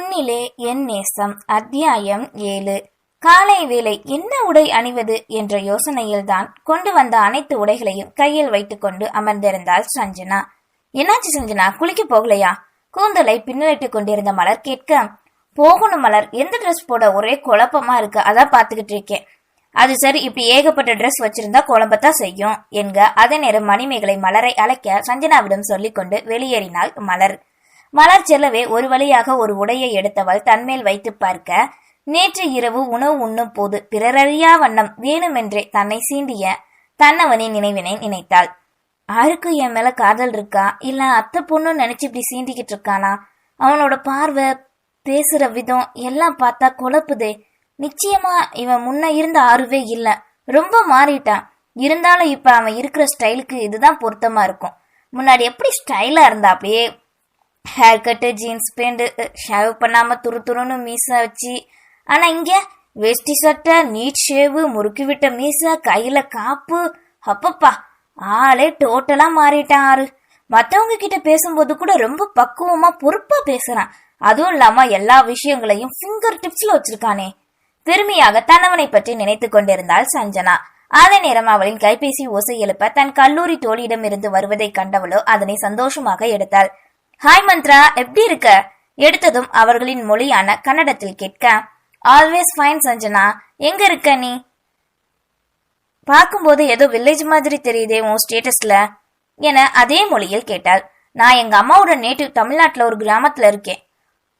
உன்னிலே என் நேசம். அத்தியாயம் ஏழு. காலை வேளை என்ன உடை அணிவது என்ற யோசனையில்தான் கொண்டு வந்த அனைத்து உடைகளையும் கையில் வைத்துக்கொண்டு அமர்ந்திருந்தாள் சஞ்சனா. என்னாச்சு சஞ்சனா குளிக்க போகலையா? கூந்தலை பின்னலிட்டுக் கொண்டிருந்த மலர் கேட்க போகணும் மலர். எந்த ட்ரெஸ் போட ஒரே குழப்பமா இருக்கு. அதான் பாத்துக்கிட்டு இருக்கேன். அது சரி இப்படி ஏகப்பட்ட ட்ரெஸ் வச்சிருந்தா குழம்பத்தான் செய்யும். என்க அதே நேரம் மணிமேகலை மலரை அழைக்க சஞ்சனாவிடம் சொல்லிக்கொண்டு வெளியேறினாள் மலர். மலர் செல்லவே ஒரு வழியாக ஒரு உடையை எடுத்தவள் தன்மேல் வைத்து பார்க்க நேற்று இரவு உணவு உண்ணும் போது பிறரறியா வண்ணம் வேணுமென்றே தன்னை சீண்டிய தன்னவனின் நினைவினை நினைத்தாள். யாருக்கும் என் மேல காதல் இருக்கா? இல்ல அத்தை பொண்ணு நினைச்சு இப்படி சீண்டிக்கிட்டு இருக்கானா? அவனோட பார்வை பேசுற விதம் எல்லாம் பார்த்தா குழப்புதே. நிச்சயமா இவன் முன்ன இருந்த ஆறுவே இல்ல. ரொம்ப மாறிட்டான். இருந்தாலும் இப்ப அவன் இருக்கிற ஸ்டைலுக்கு இதுதான் பொருத்தமா இருக்கும். முன்னாடி எப்படி ஸ்டைலா இருந்தா அப்படியே hair cut jeans pant shave பண்ணாம துரு துருன்னு மீச வச்சு ஆனா இங்க வேஷ்டி சட்டை நீட் ஷேவு முறுக்கி விட்ட மீச கையில காப்பு அப்பப்பா ஆளே டோட்டலா மாறிட்டான் ஆறு. மத்தவங்க கிட்ட பேசும்போது கூட ரொம்ப பக்குவமா பொறுப்பா பேசுறான். அதுவும் இல்லாம எல்லா விஷயங்களையும் ஃபிங்கர் டிப்ஸ்ல வச்சிருக்கானே. பெருமையாக தன்னவனை பற்றி நினைத்து கொண்டிருந்தாள் சஞ்சனா. அதே நேரம் அவளின் கைபேசி ஓசை எழுப்ப தன் கல்லூரி தோழியிடம் இருந்து வருவதை கண்டவளோ அதனை சந்தோஷமாக எடுத்தாள். ஹாய் மந்த்ரா எப்படி இருக்க? எடுத்ததும் அவர்களின் மொழியான கன்னடத்தில் கேட்க ஆல்வேஸ் ஃபைன் சஞ்சனா. எங்க இருக்க நீ? பார்க்கும்போது ஏதோ வில்லேஜ் மாதிரி தெரியுதே உன் ஸ்டேட்டஸ்ல என அதே மொழியில் கேட்டாள். நான் எங்க அம்மாவோட நேட்டிவ் தமிழ்நாட்டுல ஒரு கிராமத்துல இருக்கேன்.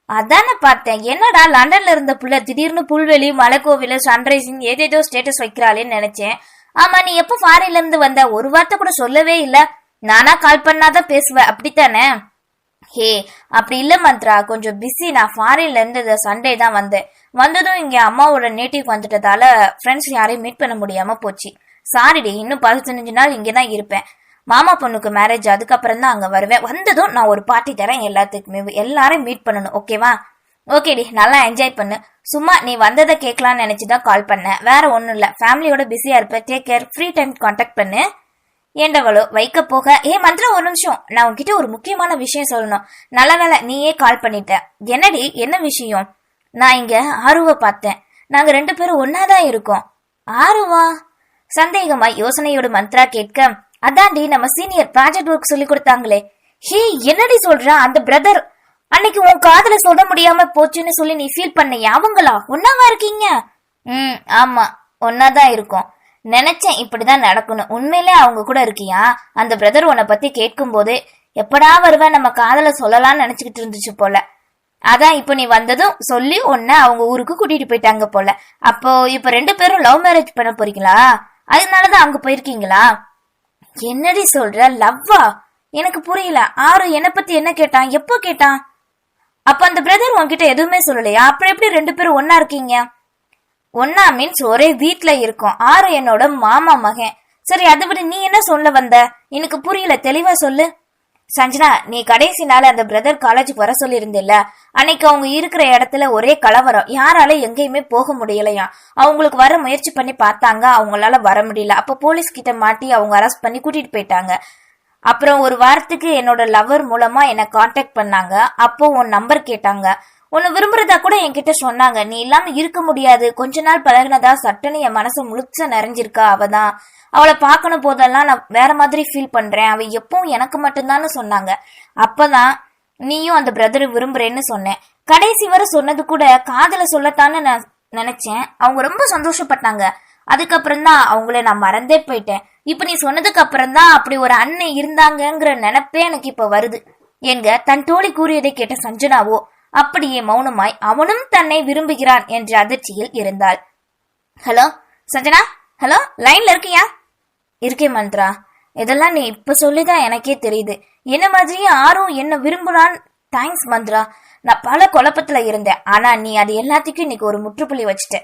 அதானே பார்த்தேன். என்னடா லண்டன்ல இருந்த புள்ள திடீர்னு புல்வெளி மலைக்கோவில சன்ரைசிங் ஏதேதோ ஸ்டேட்டஸ் வைக்கிறாளேன்னு நினைச்சேன். ஆமா நீ எப்ப ஃபாரின்ல இருந்து வந்த? ஒரு வார்த்தை கூட சொல்லவே இல்ல. நானா கால் பண்ணாதான் பேசுவேன் அப்படித்தானே? ஹே அப்படி இல்ல மந்த்ரா கொஞ்சம் பிஸி நான் ஃபாரின்ல இருந்து சண்டே தான் வந்தேன். வந்ததும் இங்க அம்மாவோட நேட்டிவ் வந்துட்டதால ஃப்ரெண்ட்ஸ் யாரையும் மீட் பண்ண முடியாம போச்சு. சாரிடி இன்னும் பதினஞ்சு நாள் இங்கே தான் இருப்பேன். மாமா பொண்ணுக்கு மேரேஜ் அதுக்கப்புறம் தான் அங்க வருவேன். வந்ததும் நான் ஒரு பார்ட்டி தரேன் எல்லாத்துக்குமே. எல்லாரையும் மீட் பண்ணணும் ஓகேவா ஓகேடி நல்லா என்ஜாய் பண்ணு. சும்மா நீ வந்ததை கேட்கலாம்னு நினச்சி தான் கால் பண்ணேன். வேற ஒன்றும் இல்லை. ஃபேமிலியோட பிஸியா இருப்ப take care free time contact பண்ணு. ஏண்டவளோ வைக்க போக. ஏ மந்திரம் ஒரு நிமிஷம். நான் உன்கிட்ட ஒரு முக்கியமான விஷயம் சொல்லணும். நல்ல வேலை நீயே கால் பண்ணிட்ட. என்னடி என்ன விஷயம்? நான் இங்க ஆர்வ பார்த்தேன். நாங்க ரெண்டு பேரும் ஒன்னாதான் இருக்கோம். ஆர்வா? சந்தேகமாய் யோசனையோட மந்த்ரா கேட்க அதான்டி நம்ம சீனியர் ப்ராஜெக்ட் ஒர்க் சொல்லி கொடுத்தாங்களே. ஹே என்னடி சொல்ற அந்த பிரதர் அன்னைக்கு உன் காதல சொல்ல முடியாம போச்சுன்னு சொல்லி நீ ஃபீல் பண்ண அவங்களா? ஒன்னாவா இருக்கீங்க? ம் ஆமா ஒன்னாதான் இருக்கும். நினைச்சேன் இப்படிதான் நடக்கணும் உண்மையிலே அவங்க கூட இருக்கியா? அந்த பிரதர் உன்னை பத்தி கேட்கும் போது எப்படா வருவ? நம்ம காதல சொல்லலாம்னு நினைச்சுக்கிட்டு இருந்துச்சு போல. அதான் இப்போ நீ வந்ததும் சொல்லி உன்னை அவங்க ஊருக்கு கூட்டிட்டு போயிட்டாங்க போல. அப்போ இப்ப ரெண்டு பேரும் லவ் மேரேஜ் பண்ண போறீங்களா? அதனாலதான் அங்க போயிருக்கீங்களா? என்னடி சொல்ற? லவ்வா எனக்கு புரியல. ஆறு என்னை பத்தி என்ன கேட்டான்? எப்போ கேட்டான்? அப்ப அந்த பிரதர் உன்கிட்ட எதுவுமே சொல்லலையா? அப்புறம் எப்படி ரெண்டு பேரும் ஒன்னா இருக்கீங்க? ஒன்னா மீன்ஸ் ஒரே வீட்ல இருக்கும். ஆறு என்னோட மாமா மகன். சரி அதை விட நீ என்ன சொல்ல வந்த? எனக்கு புரியல தெளிவா சொல்லு. சஞ்சனா நீ கடைசி நாள் அந்த பிரதர் காலேஜுக்கு வர சொல்லியிருந்தில்ல? அன்னைக்கு அவங்க இருக்கிற இடத்துல ஒரே கலவரம். யாரால எங்கேயுமே போக முடியலையா? அவங்களுக்கு வர முயற்சி பண்ணி பார்த்தாங்க அவங்களால வர முடியல. அப்ப போலீஸ் கிட்ட மாட்டி அவங்க அரெஸ்ட் பண்ணி கூட்டிட்டு போயிட்டாங்க. அப்புறம் ஒரு வாரத்துக்கு என்னோட லவர் மூலமா என்ன காண்டாக்ட் பண்ணாங்க. அப்போ உன் நம்பர் கேட்டாங்க. உன்னை விரும்புறதா கூட என்கிட்ட சொன்னாங்க. நீ இல்லாம இருக்க முடியாது. கொஞ்ச நாள் பழகினதா சட்டுன்னு என் மனசு முழுச்ச நிறைஞ்சிருக்கா அவதான். அவளை பார்க்கணும் போதெல்லாம் நான் வேற மாதிரி ஃபீல் பண்றேன். அவ எப்பவும் எனக்கு மட்டும்தான்னு சொன்னாங்க. அப்பதான் நீயும் அந்த பிரதரை விரும்புறேன்னு சொன்னேன். கடைசி வரை சொன்னது கூட காதல சொல்லத்தான்னு நான் நினைச்சேன். அவங்க ரொம்ப சந்தோஷப்பட்டாங்க. அதுக்கப்புறம் தான் அவங்கள நான் மறந்தே போயிட்டேன். இப்ப நீ சொன்னதுக்கு அப்புறம் தான் அப்படி ஒரு அண்ணன் இருந்தாங்கங்கிற நினைப்பே எனக்கு இப்ப வருது. என்க தன் தோழி கூறியதை கேட்ட சஞ்சனாவோ அப்படியே மௌனமாய் அவனும் தன்னை விரும்புகிறான் என்ற அதிர்ச்சியில் இருந்தாள். ஹலோ சஞ்சனா? ஹலோ லைன்ல இருக்கியா? இருக்கேன் மந்த்ரா. இதெல்லாம் நீ இப்ப சொல்லிதான் எனக்கே தெரியுது. என்ன மாதிரியே ஆரும் என்ன விரும்புறான் தேங்க்ஸ் மந்த்ரா. நான் பல குழப்பத்துல இருந்தேன். ஆனா நீ அது எல்லாத்துக்கும் இன்னைக்கு ஒரு முற்றுப்புள்ளி வச்சுட்ட.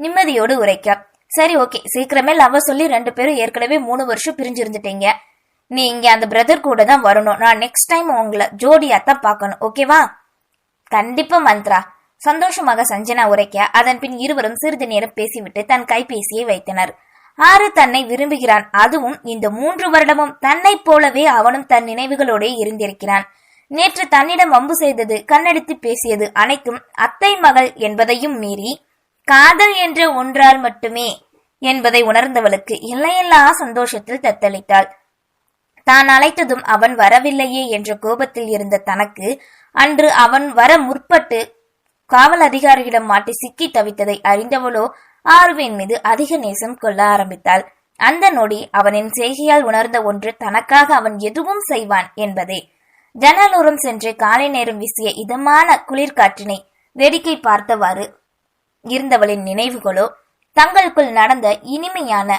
நிம்மதியோடு உரைக்க. சரி ஓகே. சீக்கிரமே லவ் சொல்லி ரெண்டு பேரும் ஏற்கனவே மூணு வருஷம் பிரிஞ்சு இருந்துட்டீங்க நீ இங்க அந்த பிரதர் கூட தான் வரணும். நான் நெக்ஸ்ட் டைம் உங்களை ஜோடியா தான் பார்க்கணும். ஓகேவா? கண்டிப்பா மந்த்ரா. சந்தோஷமாக சஞ்சனா உரைக்க அதன் பின் இருவரும் சிறிது நேரம் பேசிவிட்டு தன் கைபேசியை வைத்தனர். ஆறு தன்னை விரும்புகிறான். அதுவும் இந்த மூன்று வருடமும் தன்னைப் போலவே அவனும் தன் நினைவுகளோடே இருந்திருக்கிறான். நேற்று தன்னிடம் வம்பு செய்தது கண்ணெடுத்து பேசியது அனைத்தும் அத்தை மகள் என்பதையும் மீறி காதல் என்ற ஒன்றால் மட்டுமே என்பதை உணர்ந்தவளுக்கு எல்லையெல்லா சந்தோஷத்தில் தத்தளித்தாள். தான் அழைத்ததும் அவன் வரவில்லையே என்ற கோபத்தில் இருந்த தனக்கு அன்று அவன் வர முற்பட்டு காவல் அதிகாரியிடம் மாட்டி சிக்கி தவித்ததை அறிந்தவளோ ஆர்வின் மீது அதிக நேசம் கொள்ள ஆரம்பித்தாள். அந்த நொடி அவனின் செய்கையால் உணர்ந்த ஒன்று தனக்காக அவன் எதுவும் செய்வான் என்பதே. ஜன்னலோரம் சென்று காலை நேரம் வீசிய இதமான குளிர்காற்றினை வேடிக்கை பார்த்தவாறு இருந்தவளின் நினைவுகளோ தங்களுக்குள் நடந்த இனிமையான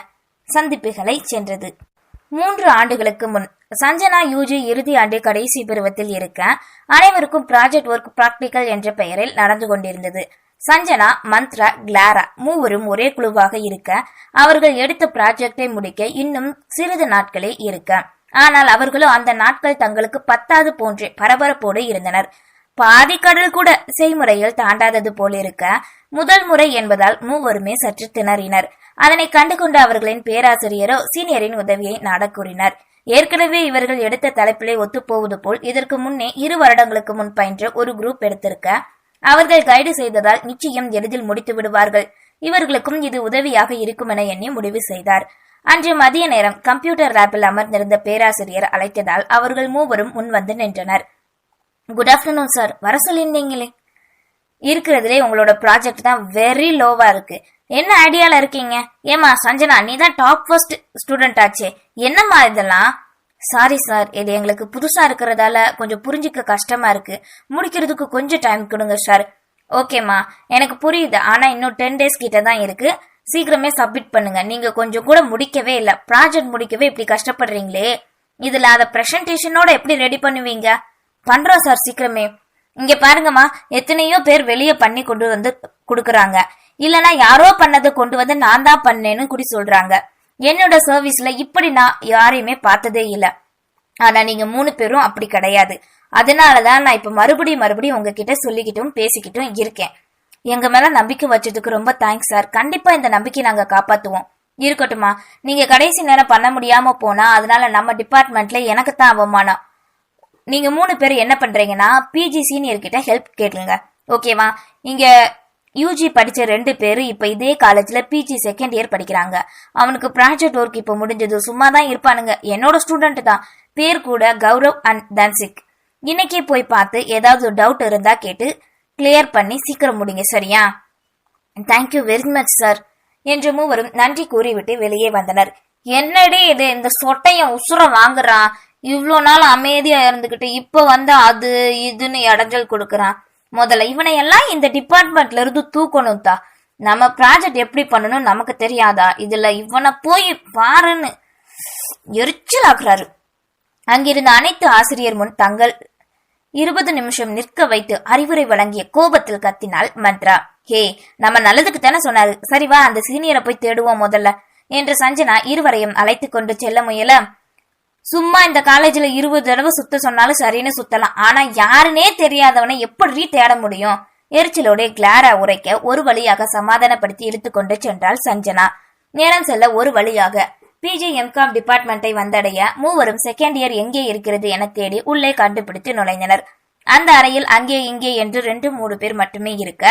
சந்திப்புகளை சென்றது. மூன்று ஆண்டுகளுக்கு முன் சஞ்சனா யூஜி இறுதி ஆண்டு கடைசி பருவத்தில் இருக்க அனைவருக்கும் ப்ராஜெக்ட் ஒர்க் பிராக்டிக்கல் என்ற பெயரில் நடந்து கொண்டிருந்தது. சஞ்சனா மந்த்ரா கிளாரா மூவரும் ஒரே குழுவாக இருக்க அவர்கள் எடுத்த ப்ராஜெக்டை முடிக்க இன்னும் சிறிது நாட்களே இருக்க. ஆனால் அவர்களும் அந்த நாட்கள் தங்களுக்கு பத்தாது போன்றே பரபரப்போடு இருந்தனர். பாதி கடல் கூட செய்முறையில் தாண்டாதது போலிருக்க முதல் முறை என்பதால் மூவருமே சற்று திணறினர். அதனை கண்டுகொண்ட அவர்களின் பேராசிரியரோ சீனியரின் உதவியை நாடக் கூறினார் ஏற்கனவே இவர்கள் எடுத்த தலைப்பிலே ஒத்துப்போவது போல் இதற்கு முன்னே இரு வருடங்களுக்கு முன் பயின்ற ஒரு குரூப் எடுத்திருக்க அவர்கள் கைடு செய்ததால் நிச்சயம் எளிதில் முடித்து விடுவார்கள். இவர்களுக்கும் இது உதவியாக இருக்கும் என எண்ணி முடிவு செய்தார். அன்று மதிய நேரம் கம்ப்யூட்டர் லேபில் அமர்ந்திருந்த பேராசிரியர் அழைத்ததால் அவர்கள் மூவரும் முன்வந்து நின்றனர். குட் ஆஃப்டர்நூன் சார் வர சொல்லியிருந்தீங்களே. இருக்கிறதுலே உங்களோட ப்ராஜெக்ட் தான் வெரி லோவா இருக்கு. என்ன ஐடியால இருக்கீங்க? ஏமா சஞ்சனா நீ தான் டாப் ஃபர்ஸ்ட் ஸ்டூடெண்ட் ஆச்சே. என்னம்மா இதெல்லாம்? சாரி சார் இது எங்களுக்கு புதுசா இருக்கிறதால கொஞ்சம் புரிஞ்சுக்க கஷ்டமா இருக்கு. முடிக்கிறதுக்கு கொஞ்சம் டைம் கொடுங்க சார் ஓகேம்மா எனக்கு புரியுது. ஆனா இன்னும் டென் டேஸ் கிட்ட தான் இருக்கு. சீக்கிரமே சப்மிட் பண்ணுங்க. நீங்க கொஞ்சம் கூட முடிக்கவே இல்ல. ப்ராஜெக்ட் முடிக்கவே இப்படி கஷ்டப்படுறீங்களே. இதுல அத பிரசன்டேஷனோட எப்படி ரெடி பண்ணுவீங்க? பண்றோம் சார் சீக்கிரமே. இங்க பாருங்கம்மா எத்தனையோ பேர் வெளியே பண்ணி கொண்டு வந்து கொடுக்குறாங்க. இல்லனா யாரோ பண்ணதை கொண்டு வந்து நான் தான் பண்ணேன்னு கூடி சொல்றாங்க. என்னோட சர்வீஸ்ல இப்படி நான் யாரையுமே பார்த்ததே இல்ல. ஆனா நீங்க மூணு பேரும் அப்படி கிடையாது. அதனாலதான் நான் இப்ப மறுபடியும் மறுபடியும் உங்ககிட்ட சொல்லிக்கிட்டும் பேசிக்கிட்டும் இருக்கேன். எங்க மேல நம்பிக்கை வச்சதுக்கு ரொம்ப தேங்க்ஸ் சார் கண்டிப்பா இந்த நம்பிக்கை நாங்க காப்பாத்துவோம். இருக்கட்டுமா நீங்க கடைசி நேரம் பண்ண முடியாம போனா அதனால நம்ம டிபார்ட்மெண்ட்ல எனக்கு தான் அவமானம். நீங்க மூணு பேர் என்ன பண்றீங்கன்னா பிஜி சீனியர் கிட்ட ஹெல்ப் கேட்டுங்க ஓகேவா இங்க யூஜி படிச்ச ரெண்டு பேரும் இப்ப இதே காலேஜ்ல பிஜி செகண்ட் இயர் படிக்கிறாங்க. அவனுக்கு ப்ராஜெக்ட் ஒர்க் இப்ப முடிஞ்சது. சும்மா தான் இருப்பானுங்க. என்னோட ஸ்டூடெண்ட் தான். பேர் கூட கௌரவ் அண்ட் தன்சிக். இன்னைக்கே போய் பார்த்து ஏதாவது டவுட் இருந்தா கேட்டு கிளியர் பண்ணி சீக்கிரம் முடிங்க சரியா? தேங்க்யூ வெரி மச் சார் என்று மூவரும் நன்றி கூறிவிட்டு வெளியே வந்தனர். என்னடி இது? இந்த சொட்டையன் உசுர வாங்குறான். இவ்வளோ நாள் அமைதியா இருந்துகிட்டு இப்ப வந்து அது இதுன்னு இடைஞ்சல் கொடுக்கறான். முதல்ல இவனையெல்லாம் இந்த டிபார்ட்மெண்ட்ல இருந்து தூக்கணும் தா. நம்ம ப்ராஜெக்ட் எப்படி பண்ணணும் நமக்கு தெரியாதா? இதுல இவனை போய் பாருன்னு எரிச்சல் ஆகுறாரு. அங்கிருந்த அனைத்து ஆசிரியர் முன் தங்கள் இருபது நிமிஷம் நிற்க வைத்து அறிவுரை வழங்கிய கோபத்தில் கத்தினாள் மந்த்ரா. ஹே நம்ம நல்லதுக்கு தானே சொன்னாரு. சரிவா அந்த சீனியரை போய் தேடுவோம் முதல்ல என்று சஞ்சனா இருவரையும் அழைத்து கொண்டு செல்ல முயல சும்மா இந்த காலேஜ்ல இருபது தடவை சுத்த சொன்னாலும் சரின்னு சுத்தலாம். ஆனா யாருனே தெரியாதவனை எப்படி தேட முடியும்? எரிச்சலோட கிளாரா உரைக்க ஒரு வழியாக சமாதானப்படுத்தி இழுத்துக்கொண்டு சென்றாள் சஞ்சனா. நேரம் செல்ல ஒரு வழியாக. பிஜி எம்காம் டிபார்ட்மெண்ட்டை வந்தடைய மூவரும் செகண்ட் இயர் எங்கே இருக்கிறது என தேடி உள்ளே கண்டுபிடித்து நுழைந்தனர். அந்த அறையில் அங்கே இங்கே என்று ரெண்டு மூணு பேர் மட்டுமே இருக்க.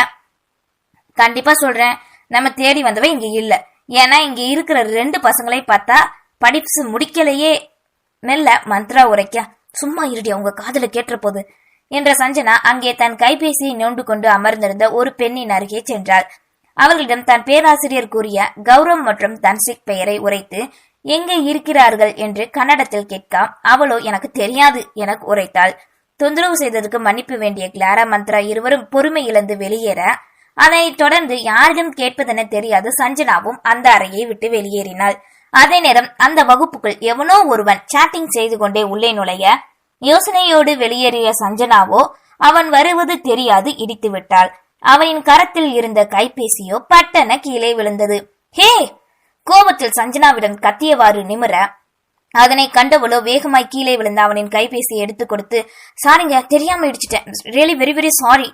கண்டிப்பா சொல்றேன் நம்ம தேடி வந்தவ இங்க இல்ல. ஏன்னா இங்க இருக்கிற ரெண்டு பசங்களை பார்த்தா படிப்பு முடிக்கலையே. மெல்ல மந்த்ரா உரைக்க சும்மா இருடி உங்க காதல கேட்ட போது என்ற சஞ்சனா அங்கே தன் கைபேசியை நோண்டு கொண்டு அமர்ந்திருந்த ஒரு பெண்ணின் அருகே சென்றாள். அவர்களிடம் தன் பேராசிரியர் கூறிய கௌரவ் மற்றும் தன்சிக் பெயரை உரைத்து எங்கே இருக்கிறார்கள்? என்று கன்னடத்தில் கேட்க அவளோ எனக்கு தெரியாது என உரைத்தாள். தொந்தரவு செய்ததற்கு மன்னிப்பு வேண்டிய கிளாரா மந்த்ரா இருவரும் பொறுமை இழந்து வெளியேற அதனைத் தொடர்ந்து யாரிடம் கேட்பதென தெரியாது சஞ்சனாவும் அந்த அறையை விட்டு வெளியேறினாள். அதே நேரம் அந்த வகுப்புக்குள் எவனோ ஒருவன் சாட்டிங் செய்து கொண்டே உள்ளே நுழைய யோசனையோடு வெளியேறிய சஞ்சனாவோ அவன் வருவது தெரியாது இடித்து விட்டாள். அவனின் கரத்தில் இருந்த கைபேசியோ பட்டன கீழே விழுந்தது. ஹே! கோபத்தில் சஞ்சனாவிடம் கத்தியவாறு நிமிர அதனை கண்டவளோ வேகமாய் கீழே விழுந்த அவனின் கைபேசியை எடுத்து கொடுத்து சாரிங்க தெரியாம இடிச்சிட்டேன். ரியலி வெரி வெரி சாரி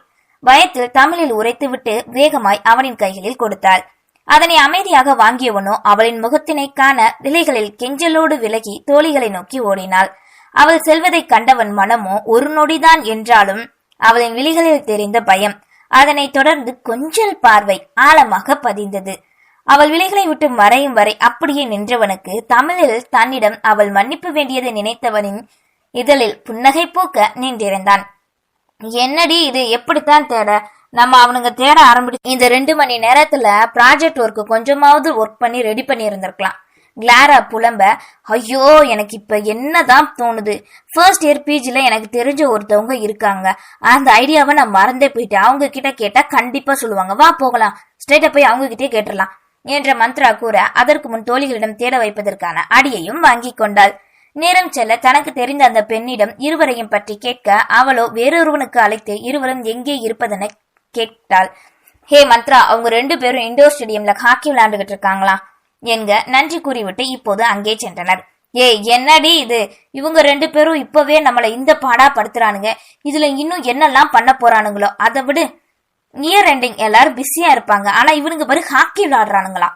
பயத்தில் தமிழில் உரைத்து விட்டு வேகமாய் அவனின் கைகளில் கொடுத்தாள். அதனை அமைதியாக வாங்கியவனோ அவளின் முகத்தினை காண விலைகளில் கெஞ்சலோடு விலகி தோழிகளை நோக்கி ஓடினாள். அவள் செல்வதைக் கண்டவன் மனமோ ஒரு நொடிதான் என்றாலும் அவளின் விழிகளில் தெரிந்த பயம். அதனைத் தொடர்ந்து கொஞ்சல் பார்வை ஆழமாக பதிந்தது. அவள் விலைகளை விட்டு மறையும் வரை அப்படியே நின்றவனுக்கு தமிழில் தன்னிடம் அவள் மன்னிப்பு வேண்டியதை நினைத்தவனின் இதழில் புன்னகை பூக்க நின்றிருந்தான். என்னடி இது? எப்படித்தான் தேட? நம்ம அவனுங்க தேட ஆரம்பிச்சு இந்த ரெண்டு மணி நேரத்துல ப்ராஜெக்ட் ஒர்க்கு கொஞ்சமாவது ஒர்க் பண்ணி ரெடி பண்ணி இருந்திருக்கலாம். கிளாரா புலம்ப ஐயோ எனக்கு இப்ப என்னதான் தோணுது? ஃபர்ஸ்ட் இயர் பிஜில எனக்கு தெரிஞ்ச ஒருத்தவங்க இருக்காங்க. அந்த ஐடியாவை நான் மறந்தே போயிட்டேன். அவங்க கிட்ட கேட்டா கண்டிப்பா சொல்லுவாங்க. வா போகலாம். ஸ்ட்ரெயிட்டா போய் அவங்க கிட்டே கேட்டுடலாம். என்ற மந்த்ரா கூற அதற்கு முன் தோழிகளிடம் தேட வைப்பதற்கான அடியையும் வாங்கி கொண்டாள். நேரம் செல்ல தனக்கு தெரிந்த அந்த பெண்ணிடம் இருவரையும் பற்றி கேட்க அவளோ வேறொருவனுக்கு அழைத்து இருவரும் எங்கே இருப்பதென கேட்டாள் ஹே மந்த்ரா அவங்க ரெண்டு பேரும் இண்டோர் ஸ்டேடியம்ல ஹாக்கி விளையாண்டுகிட்டு இருக்காங்களா? என்க நன்றி கூறிவிட்டு இப்போது அங்கே சென்றனர். ஏய் என்னடி இது? இவங்க ரெண்டு பேரும் இப்பவே நம்மள இந்த பாடா படுத்துறானுங்க இதுல இன்னும் என்னெல்லாம் பண்ண போறானுங்களோ அதை விடு. இயர் எண்டிங் எல்லாரும் பிஸியா இருப்பாங்க. ஆனா இவனுங்க பாரு ஹாக்கி விளையாடுறானுங்களா?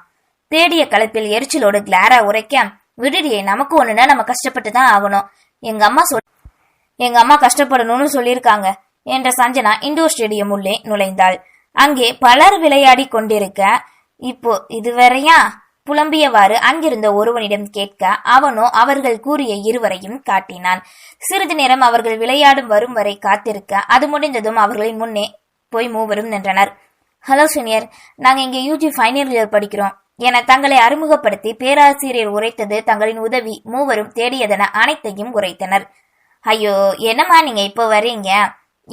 தேடிய கலப்பில் எரிச்சலோடு கிளாரா உரைக்க விடுடியே நமக்கு ஒண்ணுன்னா நம்ம கஷ்டப்பட்டு தான் ஆகணும். எங்க அம்மா சொல் எங்க அம்மா கஷ்டப்படணும்னு சொல்லியிருக்காங்க. என்ற சஞ்சனா இண்டோர் ஸ்டேடியம் உள்ளே நுழைந்தாள். அங்கே பலர் விளையாடி கொண்டிருக்க இப்போ இதுவரையா? புலம்பியவாறு அங்கிருந்த ஒருவனிடம் கேட்க அவனோ அவர்கள் கூறிய இருவரையும் காட்டினான். சிறிது நேரம் அவர்கள் விளையாடும் வரும் வரை காத்திருக்க அது முடிந்ததும் அவர்களின் முன்னே போய் மூவரும் நின்றனர். ஹலோ சீனியர் நாங்க இங்க யூஜி ஃபைனல் இயர் படிக்கிறோம். என தங்களை அறிமுகப்படுத்தி பேராசிரியர் உரைத்தது தங்களின் உதவி மூவரும் தேடியதென அனைத்தையும் உரைத்தனர். ஐயோ என்னம்மா நீங்க இப்போ வரீங்க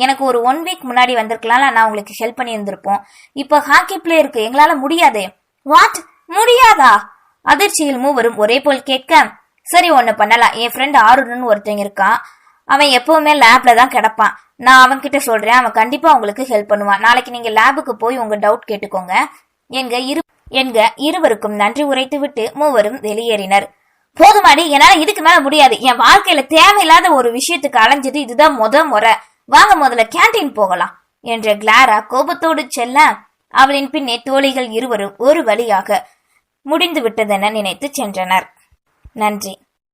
எனக்கு ஒரு ஒன் வீக் முன்னாடி வந்திருக்கலாம்ல நான் உங்களுக்கு ஹெல்ப் பண்ணியிருந்திருப்போம். இப்போ ஹாக்கி பிளேயருக்கு எங்களால முடியாதே. வாட் முடியாதா? அதிர்ச்சியில் மூவரும் ஒரே போல் கேட்க சரி ஒன்று பண்ணலாம். என் ஃப்ரெண்ட் ஆருடன் ஒருத்தன் இருக்கான். அவன் எப்பவுமே லேப்ல தான் கிடப்பான். நான் அவன்கிட்ட சொல்றேன் அவன் கண்டிப்பா உங்களுக்கு ஹெல்ப் பண்ணுவான். நாளைக்கு நீங்க லேபுக்கு போய் உங்க டவுட் கேட்டுக்கோங்க. என்க இரு என்க இருவருக்கும் நன்றி உரைத்துவிட்டு மூவரும் வெளியேறினர். போதுமாடி என்னால இதுக்கு மேல முடியாது. என் வாழ்க்கையில தேவையில்லாத ஒரு விஷயத்துக்கு அலைஞ்சது இதுதான் முத முறை. வாங்க முதல்ல கேண்டீன் போகலாம் என்ற கிளாரா கோபத்தோடு செல்ல அவளின் பின்னே தோழிகள் இருவரும் ஒரு வழியாக முடிந்து விட்டதென நினைத்து சென்றனர். நன்றி.